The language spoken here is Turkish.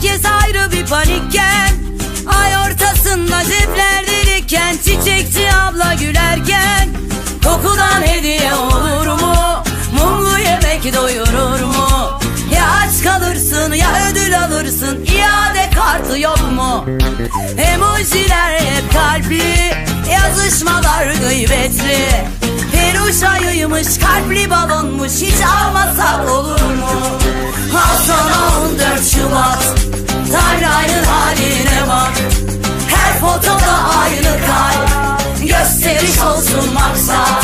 herkes ayrı bir panikken Ay ortasında cepler delikken Çiçekçi abla gülerken Kokudan hediye olur mu? Mumlu yemek doyurur mu? Ya aç kalırsın ya ödül alırsın İade kartı yok mu? Emojiler hep kalpli Yazışmalar gıybetli Peruş ayıymış kalpli balonmuş Paris olsun maksa